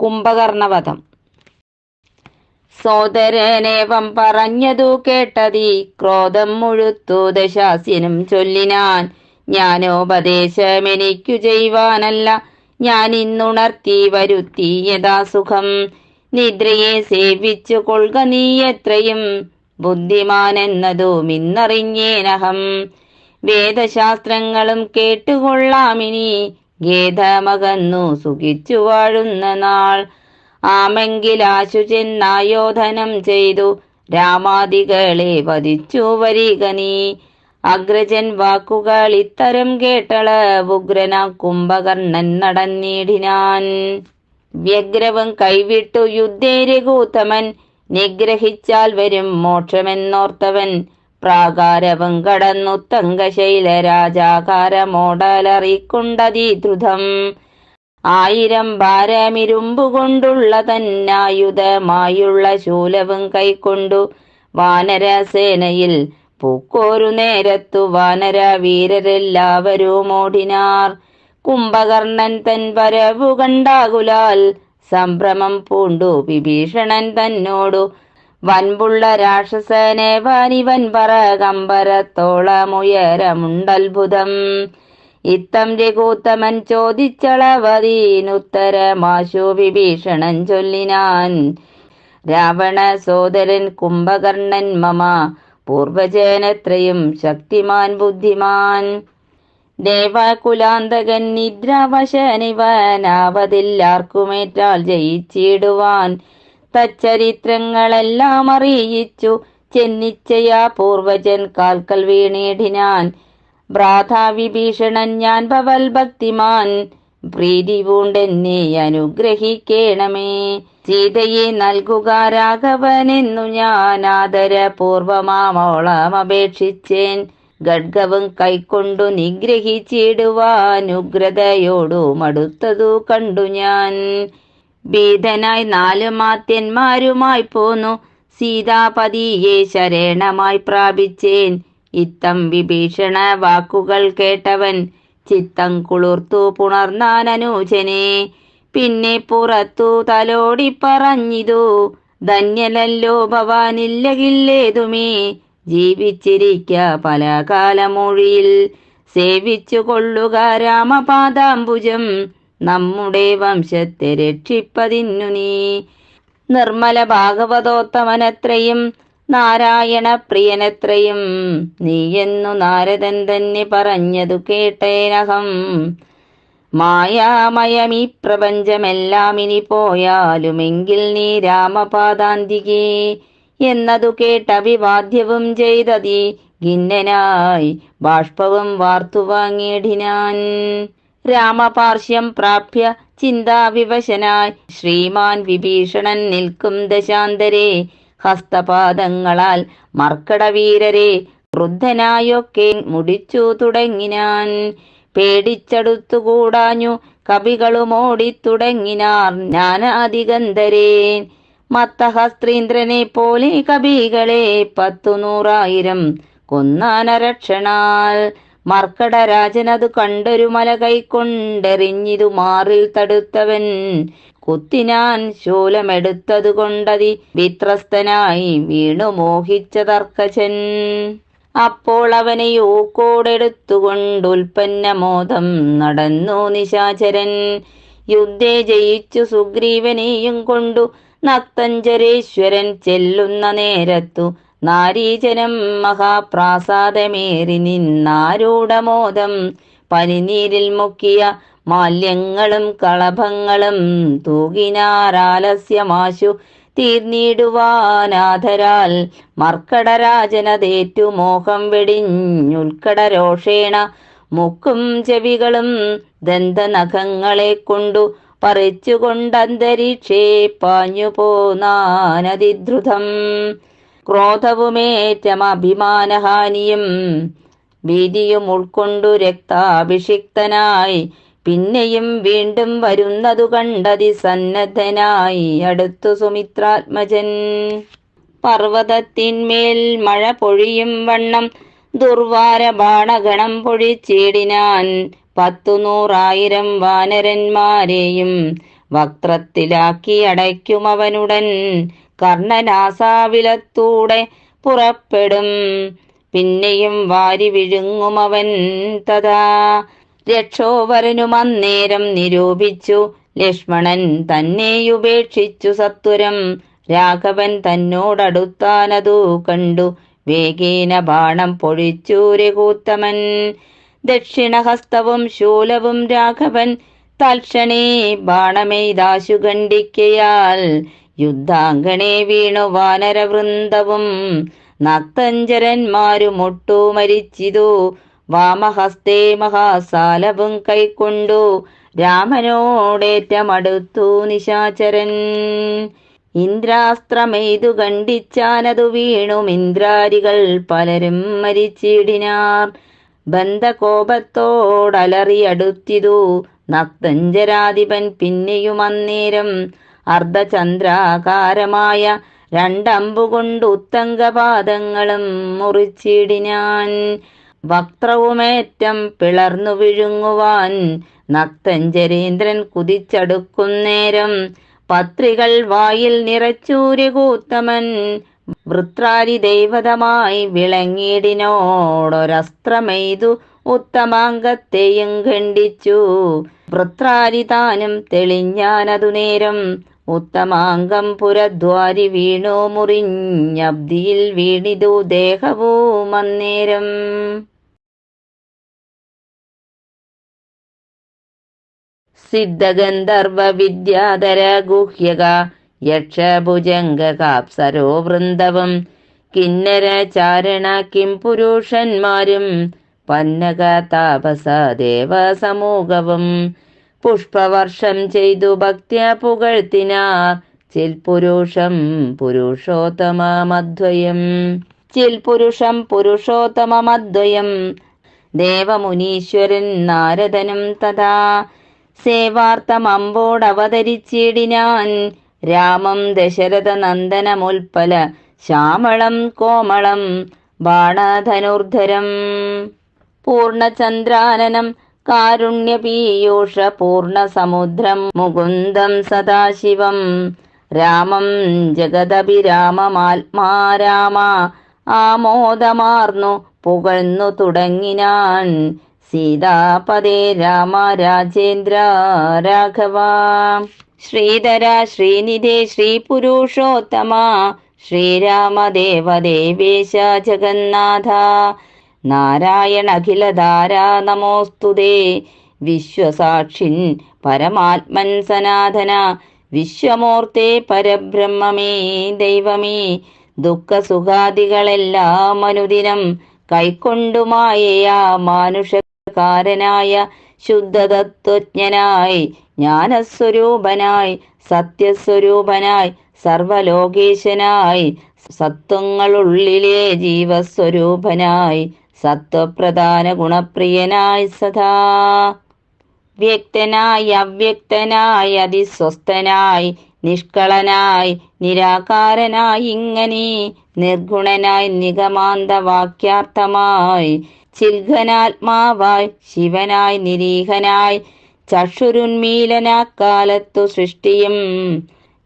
കുംഭകർണവധം. സോദരനേവം പറഞ്ഞതു കേട്ടതി ക്രോധം മുഴുത്തു ദശാസ്യനും ചൊല്ലിനാൻ. ജ്ഞാനോപദേശമെനിക്കു ചെയ്യുവാനല്ല ഞാൻ ഇന്നുണർത്തി വരുത്തി യഥാസുഖം നിദ്രയെ സേവിച്ചു കൊള്ളുക നീ എത്രയും ബുദ്ധിമാനെന്നതും ഇന്നറിഞ്ഞേനഹം വേദശാസ്ത്രങ്ങളും കേട്ടുകൊള്ളാമിനി ഗേധമകന്നു സുഖിച്ചു വാഴുന്ന നാൾ. ആമെങ്കിലാശു ചെന്നായോധനം ചെയ്തു. രാമാദികളെ വധിച്ചു വരിക നീ. അഗ്രജൻ വാക്കുകൾ ഇത്തരം കേട്ടള. ഉഗ്രന കുംഭകർണൻ നടന്നിടിനാൻ വ്യഗ്രവും കൈവിട്ടു യുദ്ധേരഘൂത്തമൻ നിഗ്രഹിച്ചാൽ വരും മോക്ഷമെന്നോർത്തവൻ. പ്രാകാരവും കടന്നു തങ്കശൈല രാജാകാരമോടലറിക്കുണ്ടതി ദ്രുതം. ആയിരം ഭാരമിരുമ്പുകൊണ്ടുള്ള തന്നായുധമായുള്ള ശൂലവും കൈക്കൊണ്ടു വാനരസേനയിൽ പൂക്കോരു നേരത്തു വാനര വീരരെല്ലാവരും ഓടിനാർ. കുംഭകർണൻ തൻ വരവു കണ്ടാകുലാൽ സംഭ്രമം പൂണ്ടു വിഭീഷണൻ തന്നോടു വൻപുള്ള രാക്ഷസനെ വനിവൻ പറ കമ്പരത്തോളമുയരമുണ്ടത്ഭുതം ഇത്തം രഘൂത്തമൻ ചോദിച്ചളവതീനുത്തരമാശു വിഭീഷണൻ ചൊല്ലിനാൻ. രാവണ സോദരൻ കുംഭകർണൻ മമ പൂർവജനത്രയും ശക്തിമാൻ ബുദ്ധിമാൻ. ദേവകുലാന്തകൻ നിദ്രാവശനിവനാവതില്ലാർക്കുമേറ്റാൽ ജയിച്ചിടുവാൻ തച്ചരിത്രങ്ങളെല്ലാം അറിയിച്ചു. ചെന്നിച്ചയാ പൂർവജൻ കാൽക്കൽ വീണിടിനാൻ. ഭ്രാതാവിഭീഷണൻ ഞാൻ ഭവൽ ഭക്തിമാൻ. പ്രീതി പൂണ്ടെന്നെ അനുഗ്രഹിക്കേണമേ. സീതയെ നൽകുക രാഘവനെന്നു ഞാൻ ആദരപൂർവമാമോളം അപേക്ഷിച്ചേൻ. ഖഡ്ഗവും കൈക്കൊണ്ടു നിഗ്രഹിച്ചിടുവാനുഗ്രതയോടും അടുത്തതു കണ്ടു ഞാൻ. ഭീതനായി നാല് മാത്യന്മാരുമായി പോന്നു. സീതാപതിയെ ശരണമായി പ്രാപിച്ചേൻ. ഇത്തം വിഭീഷണ വാക്കുകൾ കേട്ടവൻ ചിത്തം കുളിർത്തു പുണർന്നാൻ അനുജനെ. പിന്നെ പുറത്തു തലോടി പറഞ്ഞിതു ധന്യലല്ലോ ഭവാനില്ലകില്ലേതുമേ ജീവിച്ചിരിക്ക പല കാലമൊഴിയിൽ സേവിച്ചു കൊള്ളുക രാമപാദാംബുജം. നമ്മുടെ വംശത്തെ രക്ഷിപ്പതിന്നു നീ. നിർമ്മല ഭാഗവതോത്തമനത്രയും നാരായണ പ്രിയനത്രയും നീയെന്നു നാരദൻ തന്നെ പറഞ്ഞതു കേട്ടേനഹം മായാമയമീ പ്രപഞ്ചമെല്ലാം ഇനി പോയാലുമെങ്കിൽ നീ രാമപാദാന്തികേ എന്നതു കേട്ടഭിവാദ്യവും ചെയ്തതി. ഖിന്നനായി ബാഷ്പവും വാർത്തു വാങ്ങിയിടിനാൻ രാമപാർശ്യം പ്രാപ്യ ചിന്താവിവശനായി. ശ്രീമാൻ വിഭീഷണൻ നിൽക്കും ദശാന്തരെ. ഹസ്തപാദങ്ങളാൽ മർക്കടവീരരെ ക്രുദ്ധനായൊക്കെ മുടിച്ചു തുടങ്ങിനാൻ. പേടിച്ചടുത്തുകൂടാഞ്ഞു കവികളുമോടിത്തുടങ്ങിനാർ ജ്ഞാനാധികന്ധരേ. മത്തഹസ്ത്രീന്ദ്രനെ പോലെ കവികളെ പത്തു നൂറായിരം കൊന്നാനരക്ഷണാൽ. മർക്കടരാജനതു കണ്ടൊരു മല കൈക്കൊണ്ടെറിഞ്ഞിതു മാറിൽ തടുത്തവൻ. കുത്തിനാൻ ശൂലമെടുത്തതു കൊണ്ടതി വിത്രസ്തനായി വീണു മോഹിച്ച തർക്കചൻ അപ്പോൾ അവനെ ഊക്കോടെടുത്തുകൊണ്ടുൽപ്പന്നമോദം നടന്നു നിശാചരൻ. യുദ്ധേ ജയിച്ചു സുഗ്രീവനെയും കൊണ്ടു നത്തഞ്ചരേശ്വരൻ ചെല്ലുന്ന നേരത്തു നാരീജനം മഹാപ്രാസാദമേറി നിന്നാരൂഢമോദം പനിനീരിൽ മുക്കിയ മാല്യങ്ങളും കളഭങ്ങളും തൂകിനാരാലസ്യമാശു തീർന്നിടുവാനാഥരാൽ മർക്കടരാജനതേറ്റു മോഹം വെടിഞ്ഞുൽക്കടരോഷേണ മുക്കും ചെവികളും ദന്തനഖങ്ങളെ കൊണ്ടു പറിച്ചുകൊണ്ടന്തരീക്ഷേ പാഞ്ഞു പോനാനതിദ്രുതം ക്രോധവുമേറ്റമഭിമാനഹാനിയും ഭീതിയും ഉൾക്കൊണ്ടു രക്താഭിഷിക്തനായി പിന്നെയും വീണ്ടും വരുന്നതു കണ്ടതി സന്നദ്ധനായി അടുത്തു സുമിത്രാത്മജൻ. പർവതത്തിന്മേൽ മഴ പൊഴിയും വണ്ണം ദുർവാര ബാണഗണം പൊഴിച്ചിടിനാൻ പത്തു നൂറായിരം വാനരന്മാരെയും വക്രത്തിലാക്കി അടയ്ക്കുമവനുടൻ കർണനാസാവിലത്തൂടെ പുറപ്പെടും. പിന്നെയും വാരി വിഴുങ്ങുമവൻ തഥാ. രക്ഷോവരനുമന്നേരം നിരൂപിച്ചു ലക്ഷ്മണൻ തന്നെയുപേക്ഷിച്ചു സത്വരം. രാഘവൻ തന്നോടടുത്താനതു കണ്ടു വേഗേന ബാണം പൊഴിച്ചു രഘൂത്തമൻ. ദക്ഷിണഹസ്തവും ശൂലവും രാഘവൻ തൽക്ഷണേ ബാണമെയ്താശു ഖണ്ഡിക്കയാൽ യുദ്ധാങ്കണേ വീണു വാനരവൃന്ദവും. നക്തഞ്ചരന്മാരുമൊട്ടു മരിച്ചിതു. വാമഹസ്തേ മഹാസാലവും കൈക്കൊണ്ടു. രാമനോടേറ്റമടുത്തു നിശാചരൻ. ഇന്ദ്രാസ്ത്രമെയ്തു കണ്ടിച്ചാനതു വീണു. ഇന്ദ്രാരികൾ പലരും മരിച്ചിടിനാർ. ബന്ധകോപത്തോടലറിയടുത്തിതു. നക്തഞ്ചരാധിപൻ പിന്നെയും അന്നേരം അർദ്ധചന്ദ്രാകാരമായ രണ്ടമ്പുകൊണ്ട് ഉത്തങ്കപാദങ്ങളും മുറിച്ചിടിനാൻ വക്ത്രവുമേറ്റം പിളർന്നു വിഴുങ്ങുവാൻ നക്തഞ്ചരീന്ദ്രൻ കുതിച്ചടുക്കും നേരം. പത്രികൾ വായിൽ നിറച്ചൂര്യകൂത്തമൻ വൃത്രാരി ദൈവതമായി വിളങ്ങിയിടിനോടൊരസ്ത്രമെയ്തു ഉത്തമാംഗത്തെയും ഖണ്ഡിച്ചു. വൃത്രാരിതാനും തെളിഞ്ഞാനതു നേരം ഉത്തമാംഗം പുരദ്വാരി വീണു മുറിഞ്ഞബ്ദിയിൽ വീണിതു ദേഹവോ മന്നേരം. സിദ്ധഗന്ധർവ വിദ്യാധര ഗുഹ്യക യക്ഷഭുജംഗകാപ്സരോ വൃന്ദവം. കിന്നര ചാരണ കിം പുരുഷന്മാരും പന്നക താപസ ദേവ സമൂഹവും പുഷ്പവർഷം ചെയ്തു ഭക്തിയ പുകഴ്ത്തിനാർ ചിൽപുരുഷം പുരുഷോത്തമമദ്വയം. ചിൽപുരുഷം പുരുഷോത്തമമദ്വയം. ദേവമുനീശ്വരൻ നാരദനും തഥാ സേവാർത്ഥമമ്പോടവതരിച്ചിടിനാൻ രാമം ദശരഥ നന്ദനമുൽപ്പല ശ്യാമളം കോമളം ബാണധനുർധരം. പൂർണചന്ദ്രാനനം കാരുണ്യപീയൂഷ പൂർണസമുദ്രം മുകുന്ദം സദാശിവം. രാമം ജഗദഭിരാമമാത്മാ രാമ ആമോദമാർന്നു പുകഴ്ന്നു തുടങ്ങിനാൻ. സീതാപദേ രാമ രാജേന്ദ്ര രാഘവ. ശ്രീധര ശ്രീനിധേ ശ്രീപുരുഷോത്തമ. ശ്രീരാമദേവദേവേശ ജഗന്നാഥ. നാരായണഖിലധാരാ നമോസ്തുതേ വിശ്വസാക്ഷിൻ പരമാത്മൻ സനാതന. വിശ്വമൂർത്തേ പരബ്രഹ്മമേ ദൈവമേ. ദുഃഖസുഖാദികളെല്ലാം അനുദിനം കൈക്കൊണ്ടുമായയാ മാനുഷകാരനായ ശുദ്ധതത്വജ്ഞനായി ജ്ഞാനസ്വരൂപനായി സത്യസ്വരൂപനായി സർവലോകേശനായി സത്വങ്ങളുള്ളിലെ ജീവസ്വരൂപനായി സത്വപ്രധാന ഗുണപ്രിയനായി സദാ. വ്യക്തനായി അവ്യക്തനായി അതിസ്വസ്ഥനായി നിഷ്കളനായി നിരാകാരനായി ഇങ്ങനെ നിർഗുണനായി നിഗമാന്ത വാക്യാർത്ഥമായി ചിൽഘനാത്മാവായി ശിവനായി നിരീഹനായി ചക്ഷുരുന്മീലനാക്കാലത്തു സൃഷ്ടിയും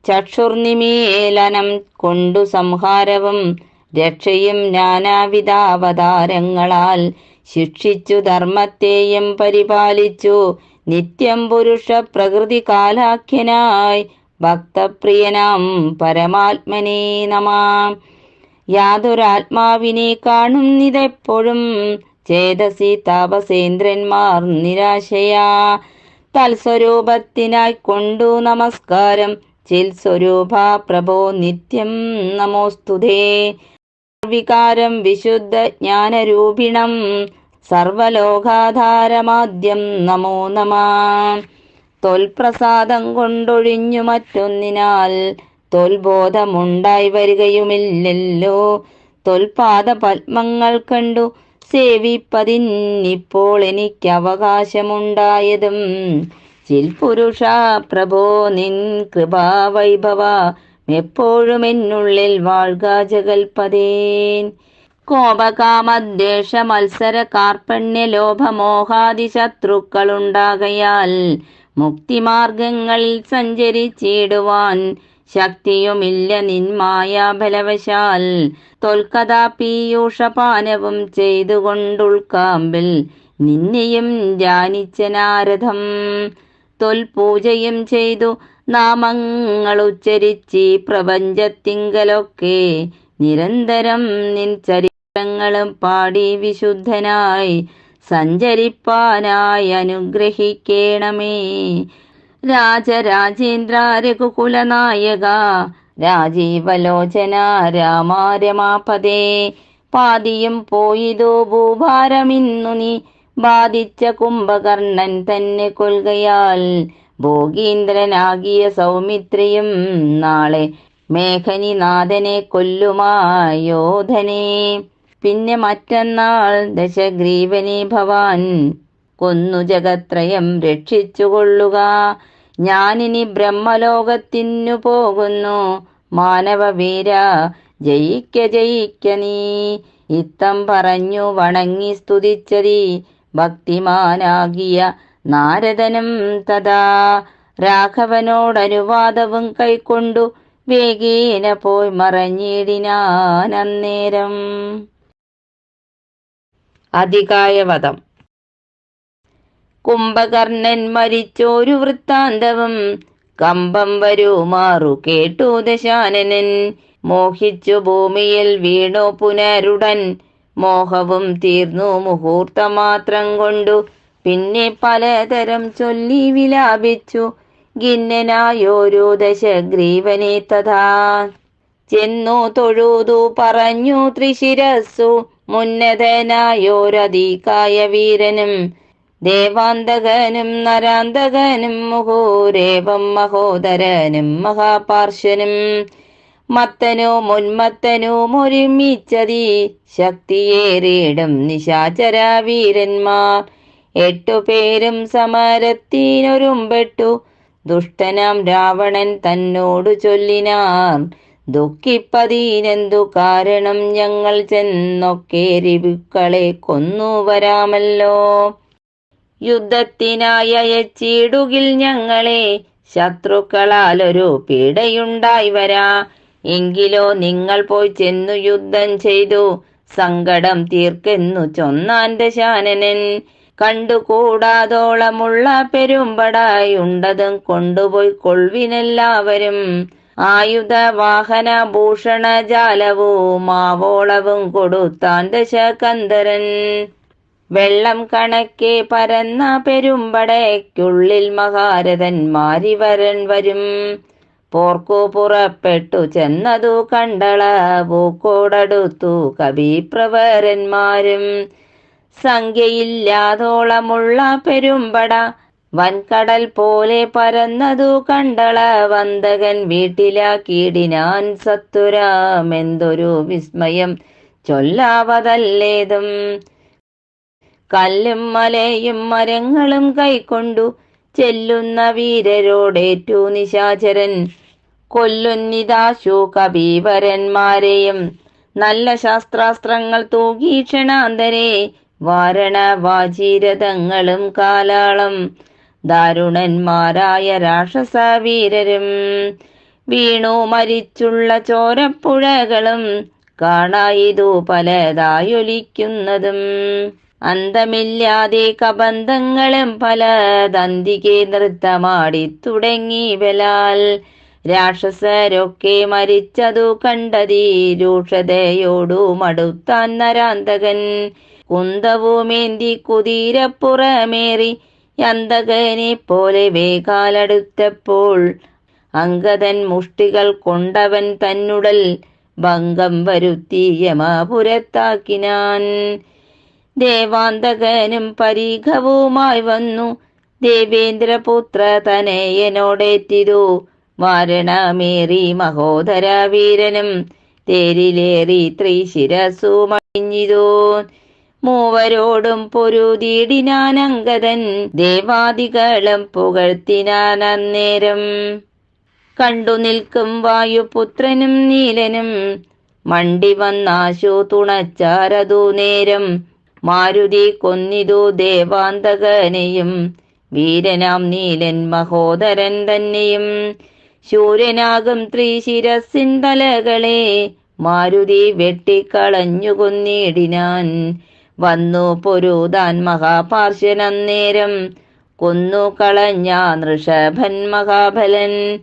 ചക്ഷുർനിമീലനം കൊണ്ടു സംഹാരവും രക്ഷയും നാനാവിധാവതാരങ്ങളാൽ ശിക്ഷിച്ചു ധർമ്മത്തെയും പരിപാലിച്ചു. നിത്യം പുരുഷ പ്രകൃതി കാലാഖ്യനായി ഭക്തപ്രിയനാം പരമാത്മനേ നമാം. യാതൊരാത്മാവിനെ കാണുന്നിതെപ്പോഴും ചേതസി താപസേന്ദ്രന്മാർ നിരാശയാ. തൽസ്വരൂപത്തിനായി കൊണ്ടു നമസ്കാരം. ചിൽ സ്വരൂപ പ്രഭോ നിത്യം നമോസ്തുതേ. വികാരം വിശുദ്ധ ജ്ഞാനരൂപിണം സർവലോകാധാരമാദ്യം നമോ നമ. തൊൽപ്രസാദം കൊണ്ടൊഴിഞ്ഞു മറ്റൊന്നിനാൽ തൊൽബോധമുണ്ടായി വരികയുമില്ലല്ലോ. തൊൽപാദ പത്മങ്ങൾ കണ്ടു സേവിപ്പതിന്നിപ്പോൾ എനിക്ക് അവകാശമുണ്ടായതും ചിൽപുരുഷ പ്രഭോ നിൻ കൃപാവൈഭവ എപ്പോഴും എന്നുള്ളിൽ വാഴ്ക കോപകാമദ്വേഷ മത്സര കാർപ്പണ്യ ലോഭമോഹാദി ശത്രുക്കളുണ്ടാകയാൽ മുക്തിമാർഗങ്ങളിൽ സഞ്ചരിച്ചിടുവാൻ ശക്തിയുമില്ല നിന്മായ ബലവശാൽ തോൽക്കഥാ പീയൂഷപാനവും ചെയ്തുകൊണ്ടുൾക്കാമ്പിൽ നിന്നെയും ജാനിച്ച നാരഥം തൊൽപൂജയും ചെയ്തു നാമങ്ങൾ ഉച്ചരിച്ച് പ്രപഞ്ചത്തിങ്കലൊക്കെ നിരന്തരം നിൻ ചരിത്രങ്ങളും പാടി വിശുദ്ധനായി സഞ്ചരിപ്പാനായി അനുഗ്രഹിക്കണമേ. രാജരാജേന്ദ്ര രഘുകുലനായക രാജീവലോചന രാമാരമാപദേ പാതിയും പോയിതോ ഭൂഭാരമിന്നു നീ ബാധിച്ച കുംഭകർണൻ തന്നെ കൊൽകയാൽ ഭോഗീന്ദ്രനാകിയ സൗമിത്രിയും നാളെ മേഘനിനാഥനെ കൊല്ലുമായോധനെ പിന്നെ മറ്റന്നാൾ ദശഗ്രീവനെ ഭവാൻ കൊന്നു ജഗത്രയം രക്ഷിച്ചുകൊള്ളുക. ഞാനിനി ബ്രഹ്മലോകത്തിനു പോകുന്നു. മാനവവീര ജയിക്ക ജയിക്ക നീ. ഇത്തം പറഞ്ഞു വണങ്ങി സ്തുതിച്ചതി ഭക്തിമാനാകിയ നാരദനും തഥാ രാഘവനോടനുവാദവും കൈക്കൊണ്ടു വേഗേന പോയി മറഞ്ഞിടിനാനന്നേരം അധികായവധം കുംഭകർണൻ മരിച്ചോരു വൃത്താന്തവും കമ്പം വരുമാറു കേട്ടു ദശാനനൻ. മോഹിച്ചു ഭൂമിയിൽ വീണു പുനരുടൻ. മോഹവും തീർന്നു മുഹൂർത്തമാത്രം കൊണ്ടു പിന്നെ പലതരം ചൊല്ലി വിലാപിച്ചു. ഗിന്നനായോരോ ദശഗ്രീവനെ തഥാ. ചെന്നു തൊഴുതു പറഞ്ഞു ത്രിശിരസ്സു. മുന്നതനായോരധികായ വീരനും ദേവാന്തകനും നരാന്തകനും മുഹൂരേവം മഹോദരനും മഹാപാർശ്വനും മത്തനോ മുന്മത്തനോ ഒരുമിച്ചതി ശക്തിയേറിയിടും നിശാചര വീരന്മാർ എട്ടുപേരും സമരത്തിനൊരുമ്പെട്ടു. ദുഷ്ടനാം രാവണൻ തന്നോടു ചൊല്ലിനാർ ദുഃഖിപ്പതീനെന്തു കാരണം ഞങ്ങൾ ചെന്നൊക്കെ രിവുക്കളെ കൊന്നു വരാമല്ലോ. യുദ്ധത്തിനായി അയച്ചിടുകിൽ ഞങ്ങളെ ശത്രുക്കളാൽ ഒരു പീഡയുണ്ടായി വരാ. എങ്കിലോ നിങ്ങൾ പോയി ചെന്നു യുദ്ധം ചെയ്തു. സങ്കടം തീർക്കെന്നു ചൊന്നാൻ ദശാനനൻ. കണ്ടുകൂടാതോളമുള്ള പെരുമ്പടായുണ്ടതും കൊണ്ടുപോയി കൊൾവിനെല്ലാവരും ആയുധ വാഹന ഭൂഷണ ജാലവും മാവോളവും കൊടുത്താൻ ദശകന്ധരൻ. വെള്ളം കണക്കെ പരന്ന പെരുമ്പടയ്ക്കുള്ളിൽ മഹാരഥന്മാരിവരൻ വരും. പോർക്കു പുറപ്പെട്ടു ചെന്നതു കണ്ടള പൂക്കോടടുത്തു കവിപ്രവരന്മാരും. സംഖ്യയില്ലാതോളമുള്ള പെരുമ്പട. വൻകടൽ പോലെ പരന്നതു കണ്ടള വന്തകൻ വീട്ടിലാക്കിയിടിനാൻ സത്തുരാമെന്തൊരു വിസ്മയം. ചൊല്ലാവതല്ലേതും. കല്ലും മലയും മരങ്ങളും കൈക്കൊണ്ടു ചെല്ലുന്ന വീരരോടേറ്റു നിശാചരൻ. കൊല്ലുന്നിതാശു കവീവരന്മാരെയും നല്ല ശാസ്ത്രാസ്ത്രങ്ങൾ തൂകി ക്ഷണാന്തരെ. വാരണ വാചീരഥങ്ങളും കാലാളം. ദാരുണന്മാരായ രാക്ഷസ വീരരും വീണു മരിച്ചുള്ള ചോരപ്പുഴകളും കാണായിതു പലതായൊലിക്കുന്നതും. അന്തമില്ലാതെ കബന്ധങ്ങളും പല തന്തികെ നൃത്തമാടി തുടങ്ങി ബലാൽ. രാക്ഷസരൊക്കെ മരിച്ചതു കണ്ടതീ രൂക്ഷതയോടു മടുത്താൻ നരാന്തകൻ. കുന്തവുമേന്തി കുതിരപ്പുറമേറി യന്തകനെ പോലെ വേകാലടുത്തപ്പോൾ അങ്കദൻ മുഷ്ടികൾ കൊണ്ടവൻ തന്നുടൽ ഭംഗം വരുത്തി യമാപുരത്താക്കിനാൻ ദേവാന്തകനും പരീഘവുമായി വന്നു. ദേവേന്ദ്രപുത്ര തനയനോടേറ്റിതു. വാരണമേറി മഹോദര വീരനും തേരിലേറി ത്രിശിരസുമണിഞ്ഞിതു മൂവരോടും പൊരുതിയിടിനാൻ അങ്കദൻ ദേവാദികളും പുകഴ്ത്തിനാൻ അന്നേരം കണ്ടു നിൽക്കും വായുപുത്രനും നീലനും. മണ്ടി വന്നാശു തുണച്ചാരതു നേരം. മാരുതി കൊന്നിതു ദേവാന്തകനെയും. വീരനാം നീലൻ മഹോദരൻ തന്നെയും. ശൂരനാകും ത്രിശിരസിൻ തലകളെ. മാരുതി വെട്ടിക്കളഞ്ഞു കൊന്നിടിനാൻ വന്നു പൊരുതാൻ മഹാപാർശ്വനന്നേരം കൊന്നു കളഞ്ഞ നൃഷഭൻ മഹാബലൻ.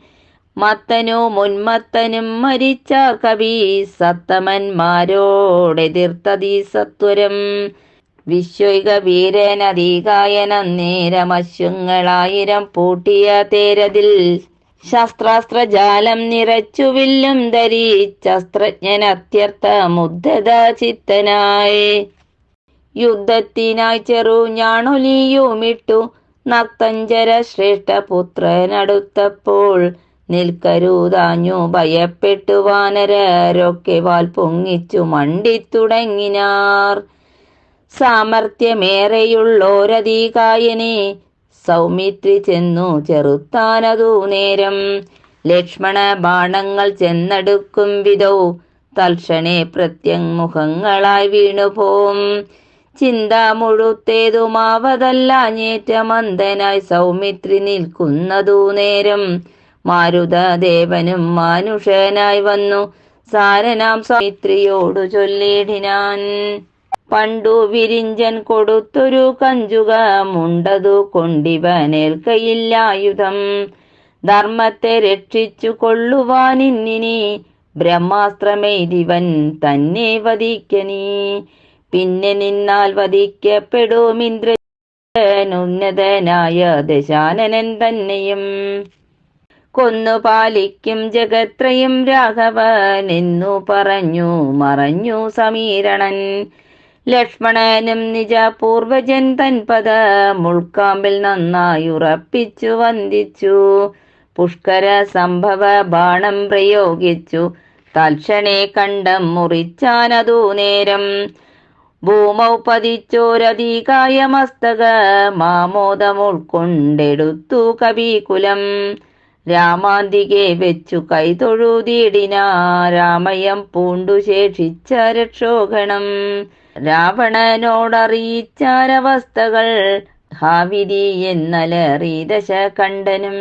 മത്തനോ മുൻമത്തനും മരിച്ച കവി സത്തമന്മാരോടെതിർത്തതീ സത്വരം. വിശ്വൈക വീരനദീകായനന്നേരമശ്വങ്ങളായിരം പൂട്ടിയ തേരതിൽ ശസ്ത്രാസ്ത്രജാലം നിറച്ചു വില്ലും ധരിച്ചസ്ത്രജ്ഞൻ അത്യർത്ഥ മുഗ്ധത ചിത്തനായി യുദ്ധത്തിനായി ചെറു ഞാണൊലിയുമിട്ടു നക്തഞ്ചര ശ്രേഷ്ഠ പുത്രനടുത്തപ്പോൾ നിൽക്കരുതാഞ്ഞു ഭയപ്പെട്ടു വാനരരൊക്കെ വാൽ പൊങ്ങിച്ചു മണ്ടിത്തുടങ്ങിനാർ. സാമർഥ്യമേറെയുള്ളോരധികായനെ സൗമിത്രി ചെന്നു ചെറുത്താനതു നേരം. ലക്ഷ്മണ ബാണങ്ങൾ ചെന്നെടുക്കും വിധവും തൽക്ഷണേ പ്രത്യങ്മുഖങ്ങളായി വീണുപോം. ചിന്ത മുഴുത്തേതുമാവതല്ല ഞേറ്റമന്ദനായി സൗമിത്രി നിൽക്കുന്നതു നേരം. മാരുതദേവനും മാനുഷനായി വന്നു. സാരനാം സൗമിത്രിയോടു ചൊല്ലിടിനാൻ. പണ്ടു വിരിഞ്ചൻ കൊടുത്തൊരു കഞ്ചുക മുണ്ടതു കൊണ്ടിവനേൽക്കയില്ലായുധം ധർമ്മത്തെ രക്ഷിച്ചു കൊള്ളുവാനിന്നിനി ബ്രഹ്മാസ്ത്രമെയ്തിവൻ തന്നെ വധിക്കനീ. പിന്നെ നിന്നാൽ വധിക്കപ്പെടും ഇന്ദ്രനുന്നതനായ ദശാനനൻ തന്നെയും. കൊന്നു പാലിക്കും ജഗത്രയും രാഘവൻ എന്നു പറഞ്ഞു മറഞ്ഞു സമീരണൻ. ലക്ഷ്മണനും നിജ പൂർവജൻ തൻ പദ മുൾക്കാമ്പിൽ നന്നായി ഉറപ്പിച്ചു വന്ദിച്ചു. പുഷ്കര സംഭവ ബാണം പ്രയോഗിച്ചു. തൽക്ഷണേ കണ്ടം മുറിച്ചാനതു നേരം ഭൂമൗ പതിച്ചോരധികായ മസ്തക മാമോദം ഉൾക്കൊണ്ടെടുത്തു കവികുലം. രാമാന്തികെ വെച്ചു കൈതൊഴുതിടിന രാമയം പൂണ്ടു ശേഷിച്ച രക്ഷോഗണം രാവണനോടറിയിച്ചാരവസ്ഥകൾ ഹാവിരി എന്നലറി ദശകണ്ഠനും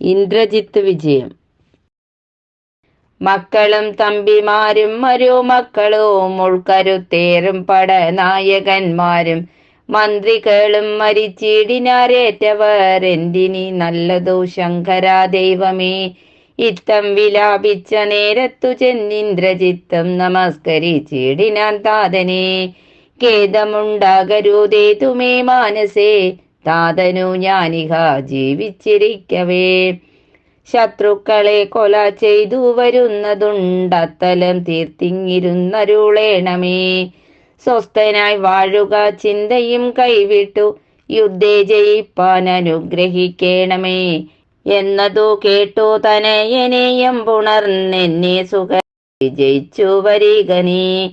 ഇന്ദ്രജിത്ത് വിജയം. മക്കളും തമ്പിമാരും മരുമക്കളും ഉൾക്കരുത്തേറും പടനായകന്മാരും. മന്ത്രികളും മരിച്ചിടിനാരേറ്റവർ എന്തിനി നല്ലതു ശങ്കരാ ദൈവമേ. ഇത്തം വിലാപിച്ച നേരത്തു ചെന്നിന്ദ്രജിത്തം നമസ്കരിച്ചിടിനാൻ താതനെ. ഖേദമുണ്ടാകരുതേ തുമേ മാനസേ. താതനു ഞാനിഹ ജീവിച്ചിരിക്കവേ. ശത്രുക്കളെ കൊല ചെയ്തു വരുന്നതുണ്ടത്തലം തീർത്തിങ്ങിരുന്നരുളേണമേ. സ്വസ്ഥനായി വാഴുക ചിന്തയും കൈവിട്ടു യുദ്ധേ ജയിപ്പാൻ അനുഗ്രഹിക്കണമേ. എന്നതു കേട്ടു തനയനെയും പുണർന്നെന്നെ സുഖ വിജയിച്ചു വരികനെ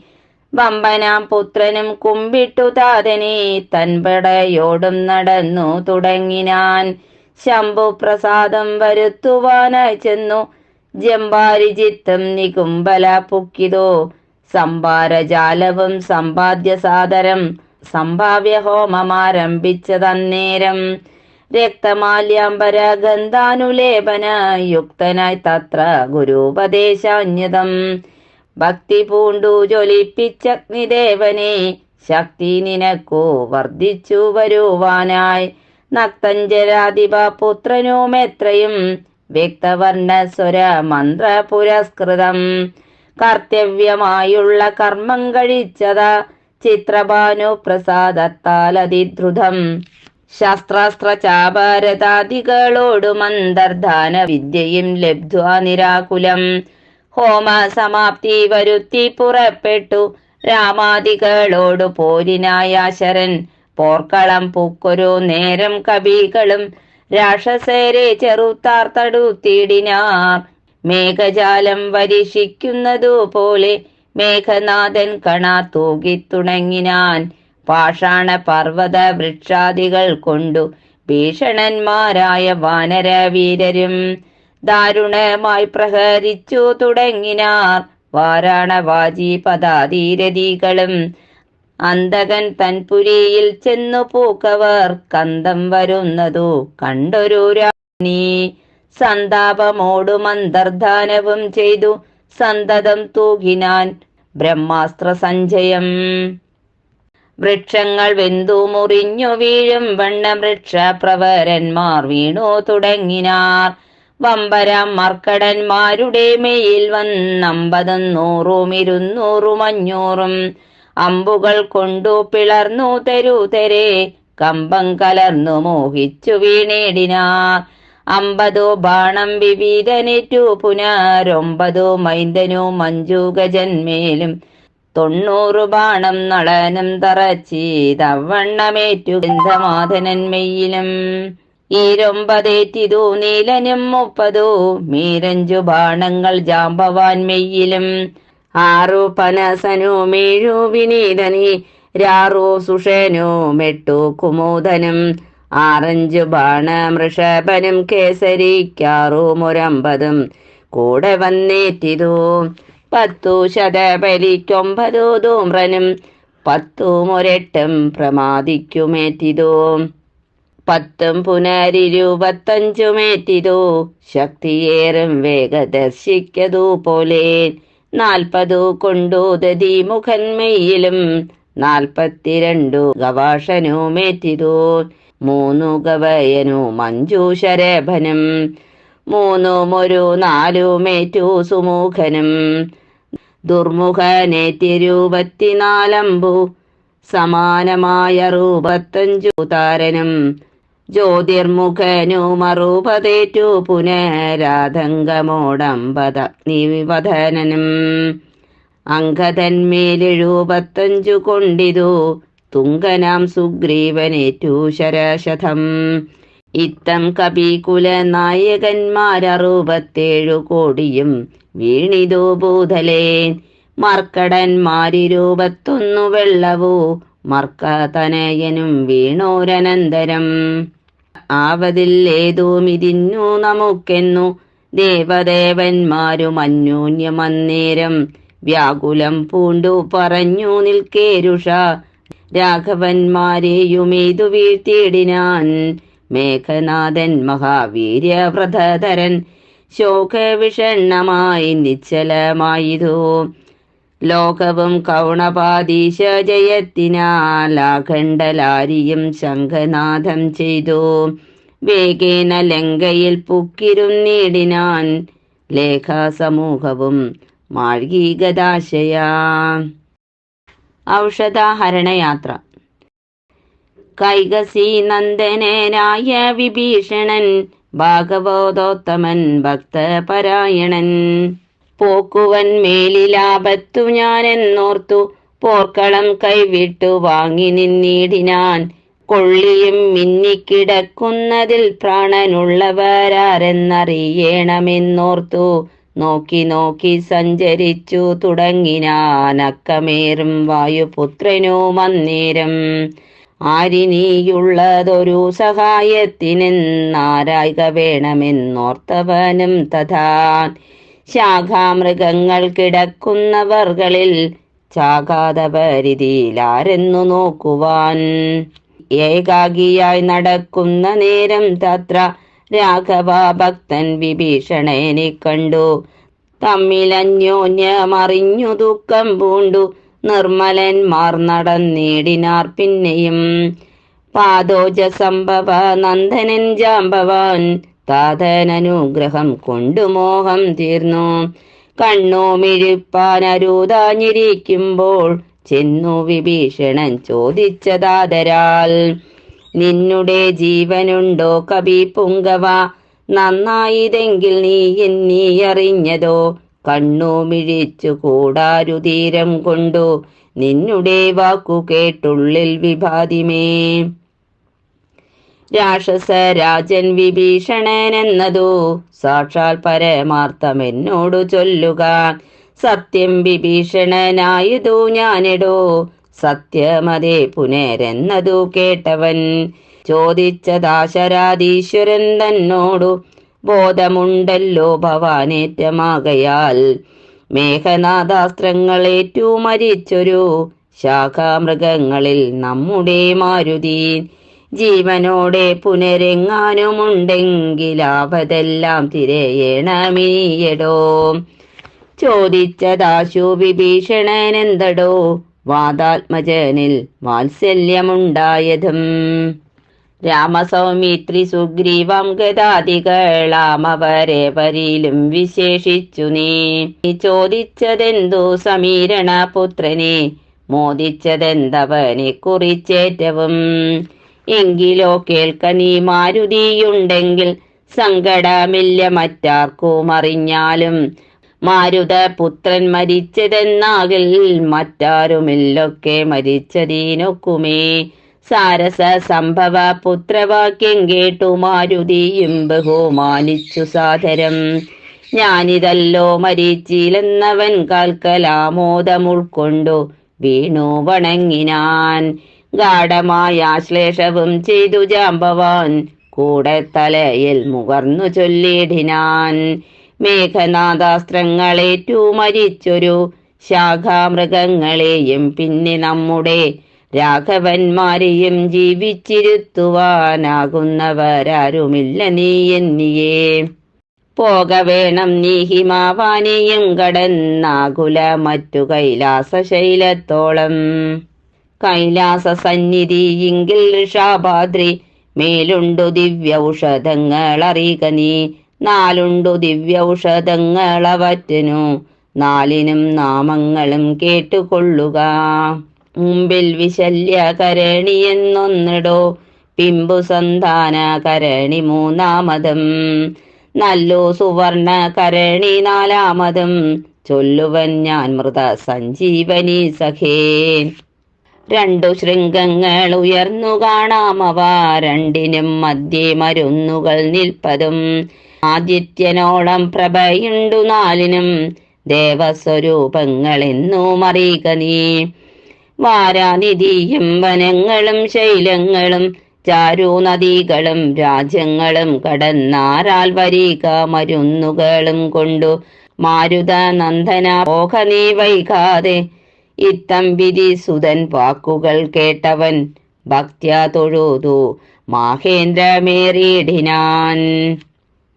വമ്പനാം പുത്രനും കുമ്പിട്ടു താതനെ തൻപടയോടും നടന്നു തുടങ്ങിനാൻ. ശംഭു പ്രസാദം വരുത്തുവാനായി ചെന്നു. ജമ്പാരി ചിത്തം നികുംബല പുക്കിതോ. സംഭാരജാലവും സമ്പാദ്യ സാദരം സംഭാവ്യ ഹോമമാരംഭിച്ചതന്നേരം രക്തമാല്യാംബര ഗന്ധാനുലേപന യുക്തനായി തത്ര ഗുരുപദേശാന്യതം. ഭക്തി പൂണ്ടു ജ്വലിപ്പിച്ചഗ്നിദേവനെ. ശക്തി നിനക്കു വർദ്ധിച്ചു വരുവാനായി. നക്തഞ്ചരാധിപ പുത്രനുമെത്രയും വ്യക്തവർണ സ്വര മന്ത്ര പുരസ്കൃതം കർത്തവ്യമായുള്ള കർമ്മം കഴിച്ചത ചിത്രഭാനു പ്രസാദത്താൽ അതിദ്രുതം ശാസ്ത്രാസ്ത്ര ചാപാരതാദികളോടു അന്തർധാന വിദ്യയും ലബ്ധ്വാ നിരാകുലം. ഹോമ സമാപ്തി വരുത്തി പുറപ്പെട്ടു രാമാദികളോടു പോരിനായാശരൻ പോർക്കളം പൂക്കൊരു നേരം കവികളും രാക്ഷസേരെ ചെറുത്താർ തടുത്തിടിനാർ. മേഘജാലം വരിശിക്കുന്നതു പോലെ മേഘനാഥൻ കണ തൂകിത്തുണങ്ങിനാൻ പാഷാണ പർവത വൃക്ഷാദികൾ കൊണ്ടു ഭീഷണന്മാരായ വാനരവീരരും ദാരുണമായി പ്രഹരിച്ചു തുടങ്ങിനാർ. വാരാണവാജി പദാധീരതികളും അന്തകൻ തൻപുരിയിൽ ചെന്നു പൂക്കവർ കന്തം വരുന്നതു കണ്ടൊരു രാണി. സന്താപമോടും അന്തർധാനവും ചെയ്തു സന്തതം തൂകിനാൻ ബ്രഹ്മാസ്ത്ര സഞ്ചയം. വൃക്ഷങ്ങൾ വെന്തു മുറിഞ്ഞു വീഴും വണ്ണ വൃക്ഷപ്രവരന്മാർ വീണു തുടങ്ങിനാർ. വമ്പര മർക്കടന്മാരുടെ മേയിൽ വന്നമ്പതും നൂറും ഇരുന്നൂറും അഞ്ഞൂറും അമ്പുകൾ കൊണ്ടു പിളർന്നു തരൂതരെ കമ്പം കലർന്നു മോഹിച്ചു വീണേടിനാർ അമ്പതോ ബാണം വിവീതനേറ്റു പുനരൊമ്പതോ മൈന്ദനു മഞ്ജുഗജന്മേലും തൊണ്ണൂറു ബാണം നളനം തറച്ചീതവണ്ണമേറ്റു ഗന്ധമാധനന്മയിലും ഈരൊമ്പതേറ്റിതു നീലനും മുപ്പതു മീരഞ്ചു ബാണങ്ങൾ ജാമ്പവാൻ മെയ്യിലും. ആറു പനസനു മേഴു വിനീതനി രാറു സുഷേനു മെട്ടു കുമോദനം. ആറഞ്ചു ബാണ മൃഷഭനും കേസരിക്കാറു മുരമ്പതും കൂടെ വന്നേറ്റിതു. പത്തു ശതബലിക്കൊമ്പതു ധൂമ്രനും പത്തു മുരട്ടും പ്രമാദിക്കുമേറ്റിതു. പത്തും പുനരിരുപത്തഞ്ചുമേറ്റിതു. ശക്തിയേറും വേഗദർശിക്കതു പോലെ നാൽപ്പതു കൊണ്ടു ദതിമുഖന്മയിലും നാൽപ്പത്തിരണ്ടു ഗവാഷനുമേറ്റിതു മൂന്നു ഗവയനു മഞ്ജുശരഭനും നാലു നാലുമേറ്റു സുമുഖനും. ദുർമുഖനേറ്റിരുപത്തിനാലമ്പു സമാനമായ രൂപത്തഞ്ചു താരനും ജ്യോതിർമുഖനു മറുപതേറ്റു പുനരാതങ്കമോടമ്പതഗ്നിവധനനും അങ്കതന്മേലെഴുപത്തഞ്ചു കൊണ്ടിതു തുങ്കനാം സുഗ്രീവനേറ്റു ശരശതം. ഇത്തം കപികുല നായകന്മാരറുപത്തേഴു കോടിയും വീണിതു ഭൂതലേ. മർക്കടന്മാരിരുപത്തൊന്നു വെള്ളവു മർക്കതനയനും വീണോരനന്തരം. ആവതിൽ ഏതുമിതിന്നു നമുക്കെന്നു. ദേവദേവന്മാരും അന്യോന്യമന്നേരം വ്യാകുലം പൂണ്ടു പറഞ്ഞു നിൽക്കേരുഷ. രാഘവന്മാരെയുമേതു വീഴ്ത്തിയിടിനാൻ മേഘനാഥൻ മഹാവീര്യവ്രതധരൻ. ശോകവിഷണ്ണമായി നിശ്ചലമായതു. ലോകവും കൗണപാദീശ ജയത്തിനാലാഖണ്ഡലാരിയും ശംഖനാഥം ചെയ്തു. വേഗേന ലങ്കയിൽ പുക്കിരുന്നീടിനാൻ ലേഖാസമൂഹവും മാഴ്ഗീഗതാശയാ ഔഷധാഹരണയാത്ര. കൈകസി നന്ദനനായ വിഭീഷണൻ ഭാഗവതോത്തമൻ ഭക്തപരായണൻ. പോക്കുവൻ മേലിലാപത്തു ഞാനെന്നോർത്തു. പോർക്കളം കൈവിട്ടു വാങ്ങി നിന്നീടിനാൻ. കൊള്ളിയും മിന്നിക്കിടക്കുന്നതിൽ പ്രാണനുള്ളവരാരെന്നറിയണമെന്നോർത്തു. നോക്കി നോക്കി സഞ്ചരിച്ചു തുടങ്ങിനാനക്കമേറും വായുപുത്രനോ മന്നേരം. ആരിനിയുള്ളതൊരു സഹായത്തിനെന്നാരായിക വേണമെന്നോർത്തവനും തഥാ ശാഖാമൃഗങ്ങൾ കിടക്കുന്നവർകളിൽ ചാകാതപരിധിയിലാരെന്നു നോക്കുവാൻ. ഏകാഗിയായി നടക്കുന്ന നേരം തത്ര രാഘവ ഭക്തൻ വിഭീഷണനെ കണ്ടു. തമ്മിലന്യോന്യമറിഞ്ഞു ദുഃഖം പൂണ്ടു. നിർമ്മലന്മാർ നടന്നേടിനാർ പിന്നെയും. പാദോജ സംഭവ നന്ദനൻ ജാമ്പവാൻ താതനനുഗ്രഹം കൊണ്ടു മോഹം തീർന്നു. കണ്ണു മിഴിപ്പാനരുതാഞ്ഞിരിക്കുമ്പോൾ ചെന്നു വിഭീഷണൻ ചോദിച്ചതാതരാൽ നിന്നുടെ ജീവനുണ്ടോ കവി പുങ്കവ? നന്നായിതെങ്കിൽ നീ എന്നീ അറിഞ്ഞതോ? കണ്ണു മിഴിച്ചു കൂടാരുതീരം കൊണ്ടു നിന്നുടെ വാക്കു കേട്ടുള്ളിൽ വിഭാതിമേ. രാക്ഷസ രാജൻ വിഭീഷണനെന്നതു സാക്ഷാൽ പരമാർത്ഥം എന്നോടു ചൊല്ലുക. സത്യം വിഭീഷണനായതു ഞാനിടോ സത്യമതേ പുനരെന്നതു കേട്ടവൻ. ചോദിച്ചതാശരാധീശ്വരൻ തന്നോടു ബോധമുണ്ടല്ലോ ഭവാനേറ്റമാകയാൽ. മേഘനാഥാസ്ത്രങ്ങളേറ്റു മരിച്ചൊരു ശാഖാമൃഗങ്ങളിൽ നമ്മുടെ മാരുതി. ജീവനോടെ പുനരെങ്ങാനുമുണ്ടെങ്കിൽ ആപതെല്ലാം തിരയണമീയടോ. ചോദിച്ചതാശു വിഭീഷണനെന്തടോ വാദാത്മജനിൽ വാത്സല്യമുണ്ടായതും. രാമസൗമിത്രി സുഗ്രീവം ഗതാദികളാമവരെ വരിലും വിശേഷിച്ചു നീ. ചോദിച്ചതെന്തു സമീരണ പുത്രനെ മോദിച്ചതെന്തവനെ കുറിച്ചേറ്റവും എങ്കിലോ കേൾക്ക നീ മാരുതിയുണ്ടെങ്കിൽ സങ്കടമില്ല മറ്റാർക്കും അറിഞ്ഞാലും. മാരുത പുത്രൻ മരിച്ചതെന്നാകിൽ മറ്റാരുമില്ലൊക്കെ മരിച്ചതീനൊക്കുമേ. സാരസ സംഭവ പുത്രവാക്യം കേട്ടു മാരുതിയും ബഹുമാനിച്ചു സാധരം ഞാനിതല്ലോ മരിച്ചില്ലെന്നവൻ കാൽക്കലാമോദം ഉൾക്കൊണ്ടു വീണു വണങ്ങിനാൻ. ഗാഠമായ ആശ്ലേഷവും ചെയ്തു ജാമ്പവാൻ. കൂടെ തലയിൽ മുകർന്നു ചൊല്ലിടിനാൻ. മേഘനാഥാസ്ത്രങ്ങളേറ്റു മരിച്ചൊരു ശാഖാമൃഗങ്ങളെയും പിന്നെ നമ്മുടെ രാഘവന്മാരെയും ജീവിച്ചിരുത്തുവാനാകുന്നവരാരുമില്ല നീ എന്നിയേ. പോക വേണം നീ ഹിമാവാനിയും കടന്നാകുല മറ്റു കൈലാസ ശൈലത്തോളം കൈലാസ സന്നിധി ഇങ്കിൽ ഋഷാഭാദ്രി മേലുണ്ടു ദിവ്യൌഷധങ്ങൾ അറിയുക നീ നാലുണ്ടു ദിവ്യൌഷധങ്ങളവറ്റനു നാലിനും നാമങ്ങളും കേട്ടുകൊള്ളുക. മുമ്പിൽ വിശല്യകരണി എന്നൊന്നിടോ പിമ്പു സന്താന കരണി മൂന്നാമതും നല്ലു സുവർണ കരണി നാലാമതും ചൊല്ലുവൻ ഞാൻ മൃത സഞ്ജീവനി സഖേ. രണ്ടു ശൃംഗങ്ങൾ ഉയർന്നു കാണാമവ രണ്ടിനും മധ്യേ മരുന്നുകൾ നിൽപ്പതും. ആദിത്യനോളം പ്രഭയുണ്ടു നാലിനും. ദേവസ്വരൂപങ്ങൾ എന്നും അറിയുക നീ. വാരാനിധിയും വനങ്ങളും ശൈലങ്ങളും ചാരു നദികളും രാജ്യങ്ങളും കടന്നാരാൽ വരിക മരുന്നുകളും കൊണ്ടു. മാരുത നന്ദന നീ വൈകാതെ ഇത്തമ്പിരി സുതൻ വാക്കുകൾ കേട്ടവൻ ഭക്ത്യാ തൊഴുതു. മാഹേന്ദ്രമേറിയിടിനാൻ.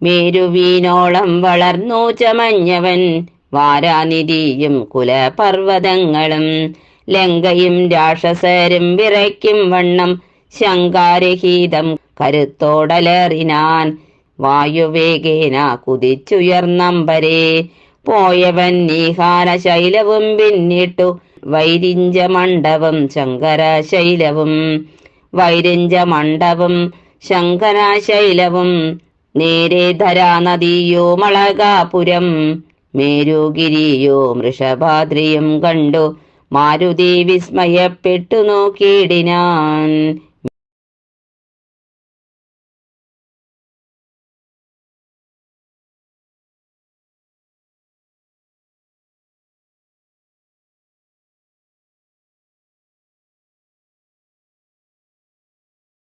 മേരുവീനോളം വളർന്നു ചമഞ്ഞവൻ വാരാനിധിയും കുലപർവതങ്ങളും. ലങ്കയും രാക്ഷസരും വിറയ്ക്കും വണ്ണം ശങ്കാരഹീതം കരുത്തോടലേറിനാൻ. വായുവേഗേന കുതിച്ചുയർന്നമ്പരെ പോയവൻ നീഹാന ശൈലവും പിന്നിട്ടു വൈരിഞ്ച മണ്ഡപം ശങ്കരാശൈലവും വൈരിഞ്ച മണ്ഡപം ശങ്കരാശൈലവും നേരെ ധരാനദിയോ മളകാപുരം മേരുഗിരിയോ മൃഷഭാദ്രിയും കണ്ടു മാരുതി വിസ്മയപ്പെട്ടു നോക്കിയിടിനാൻ.